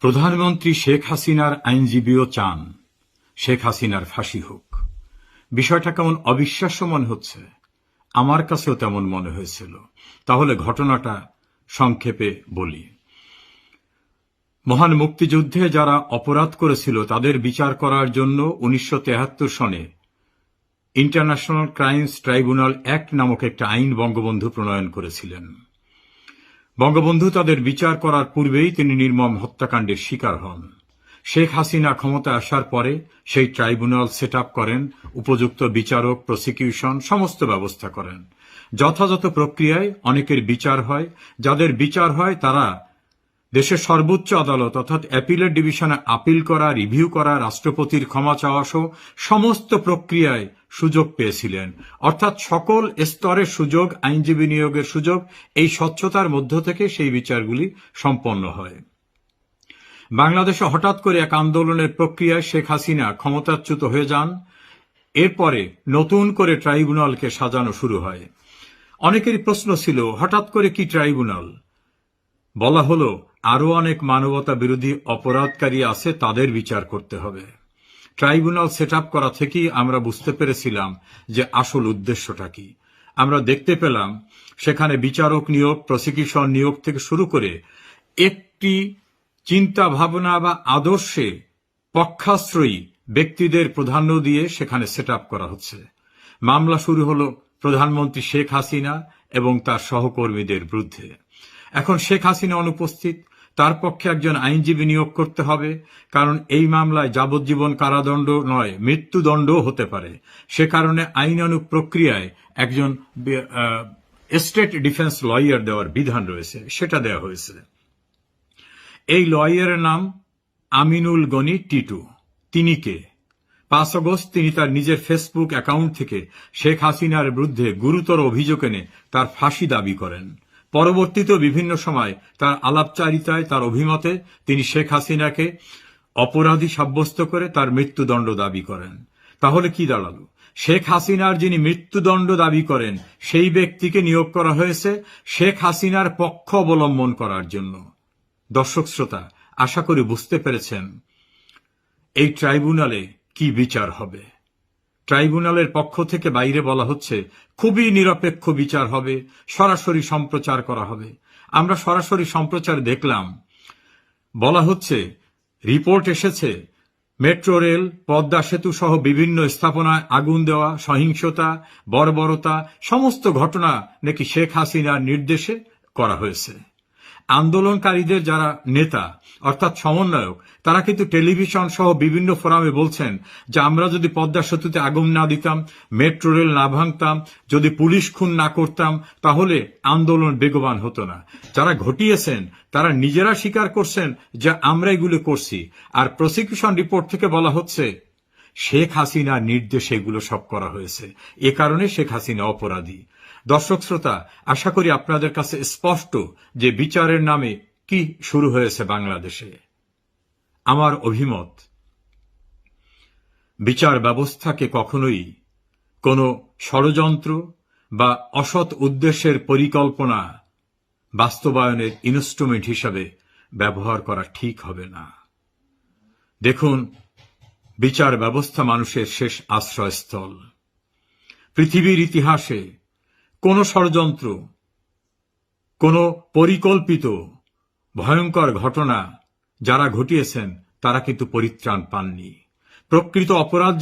প্রধানমন্ত্রী শেখ হাসিনার আইনজীবীও চান শেখ হাসিনার ফাঁসি হোক। বিষয়টা কেমন অবিশ্বাস্য মনে হচ্ছে? আমার কাছেও তেমন মনে হয়েছিল। তাহলে ঘটনাটা সংক্ষেপে বলি। মহান মুক্তিযুদ্ধে যারা অপরাধ করেছিল, তাদের বিচার করার জন্য উনিশশো সনে ইন্টারন্যাশনাল ক্রাইমস ট্রাইব্যুনাল অ্যাক্ট নামক একটা আইন বঙ্গবন্ধু প্রণয়ন করেছিলেন। বঙ্গবন্ধু তাদের বিচার করার পূর্বেই তিনি নির্মম হত্যাকাণ্ডের শিকার হন। শেখ হাসিনা ক্ষমতা আসার পরে সেই ট্রাইব্যুনাল সেট করেন, উপযুক্ত বিচারক, প্রসিকিউশন, সমস্ত ব্যবস্থা করেন। যথাযথ প্রক্রিয়ায় অনেকের বিচার হয়, যাদের বিচার হয় তারা দেশের সর্বোচ্চ আদালত অর্থাৎ অ্যাপিলের ডিভিশনে আপিল করা, রিভিউ করা, রাষ্ট্রপতির ক্ষমা চাওয়া সহ সমস্ত প্রক্রিয়ায় সুযোগ পেয়েছিলেন। অর্থাৎ সকল স্তরের সুযোগ, আইনজীবী নিয়োগের সুযোগ এই স্বচ্ছতার মধ্য থেকে সেই বিচারগুলি সম্পন্ন হয়। বাংলাদেশে হঠাৎ করে এক আন্দোলনের প্রক্রিয়ায় শেখ হাসিনা ক্ষমতাচ্যুত হয়ে যান। এরপরে নতুন করে ট্রাইব্যুনালকে সাজানো শুরু হয়। অনেকেরই প্রশ্ন ছিল, হঠাৎ করে কি ট্রাইব্যুনাল? বলা হলো আরও অনেক মানবতা বিরোধী অপরাধকারী আছে, তাদের বিচার করতে হবে। ট্রাইব্যুনাল সেট করা থেকেই আমরা বুঝতে পেরেছিলাম যে আসল উদ্দেশ্যটা কি। আমরা দেখতে পেলাম, সেখানে বিচারক নিয়োগ, প্রসিকিউশন নিয়োগ থেকে শুরু করে একটি চিন্তা ভাবনা বা আদর্শে পক্ষাশ্রয়ী ব্যক্তিদের প্রাধান্য দিয়ে সেখানে সেট করা হচ্ছে। মামলা শুরু হলো প্রধানমন্ত্রী শেখ হাসিনা এবং তার সহকর্মীদের বিরুদ্ধে। এখন শেখ হাসিনা অনুপস্থিত তার পক্ষে একজন আইনজীবী নিয়োগ করতে হবে, কারণ এই মামলায় যাবজ্জীবন কারাদণ্ড নয়, মৃত্যুদণ্ডও হতে পারে। সে কারণে আইনানুগ প্রক্রিয়ায় একজন স্টেট ডিফেন্স লয়ার দেওয়ার বিধান রয়েছে, সেটা দেওয়া হয়েছে। এই লয়ারের নাম আমিনুল গনি টিটু। তিনি কে? পাঁচ আগস্ট তিনি তার নিজের ফেসবুক অ্যাকাউন্ট থেকে শেখ হাসিনার বিরুদ্ধে গুরুতর অভিযোগ এনে তার ফাঁসি দাবি করেন। পরবর্তীতে বিভিন্ন সময় তার আলাপচারিতায়, তার অভিমতে তিনি শেখ হাসিনাকে অপরাধী সাব্যস্ত করে তার মৃত্যুদণ্ড দাবি করেন। তাহলে কি দাঁড়াল? শেখ হাসিনার যিনি মৃত্যুদণ্ড দাবি করেন, সেই ব্যক্তিকে নিয়োগ করা হয়েছে শেখ হাসিনার পক্ষ অবলম্বন করার জন্য। দর্শক শ্রোতা, আশা করি বুঝতে পেরেছেন এই ট্রাইব্যুনালে কি বিচার হবে। ট্রাইব্যুনালের পক্ষ থেকে বাইরে বলা হচ্ছে, খুবই নিরপেক্ষ বিচার হবে, সরাসরি সম্প্রচার করা হবে। আমরা সরাসরি সম্প্রচার দেখলাম। বলা হচ্ছে, রিপোর্ট এসেছে, মেট্রো রেল, পদ্মা সেতু সহ বিভিন্ন স্থাপনায় আগুন দেওয়া, সহিংসতা, বর্বরতা, সমস্ত ঘটনা নাকি শেখ হাসিনার নির্দেশে করা হয়েছে। আন্দোলনকারীদের যারা নেতা, অর্থাৎ সমন্বয়ক, তারা কিন্তু টেলিভিশন সহ বিভিন্ন ফোরামে বলছেন যে আমরা যদি পদ্মা সেতুতে আগুন না দিতাম, মেট্রো রেল না ভাঙতাম, যদি পুলিশ খুন না করতাম, তাহলে আন্দোলন বেগবান হতো না। যারা ঘটিয়েছেন, তারা নিজেরা স্বীকার করছেন যে আমরা এগুলো করছি। আর প্রসিকিউশন রিপোর্ট থেকে বলা হচ্ছে, শেখ হাসিনার নির্দেশে এগুলো সব করা হয়েছে। এ কারণে শেখ হাসিনা অপরাধী। দর্শক শ্রোতা, আশা করি আপনাদের কাছে স্পষ্ট যে বিচারের নামে কি শুরু হয়েছে বাংলাদেশে। আমার অভিমত, বিচার ব্যবস্থাকে কখনোই কোনো ষড়যন্ত্র বা অসৎ উদ্দেশ্যের পরিকল্পনা বাস্তবায়নের ইনস্ট্রুমেন্ট হিসাবে ব্যবহার করা ঠিক হবে না। দেখুন, বিচার ব্যবস্থা মানুষের শেষ আশ্রয়স্থল। পৃথিবীর ইতিহাসে কোন ষড়যন্ত্র কোন পরিকল্পিত ভয়ঙ্কর ঘটনা যারা ঘটিয়েছেন তারা কিন্তু পরিত্রাণ পাননি। প্রকৃত অপরাধ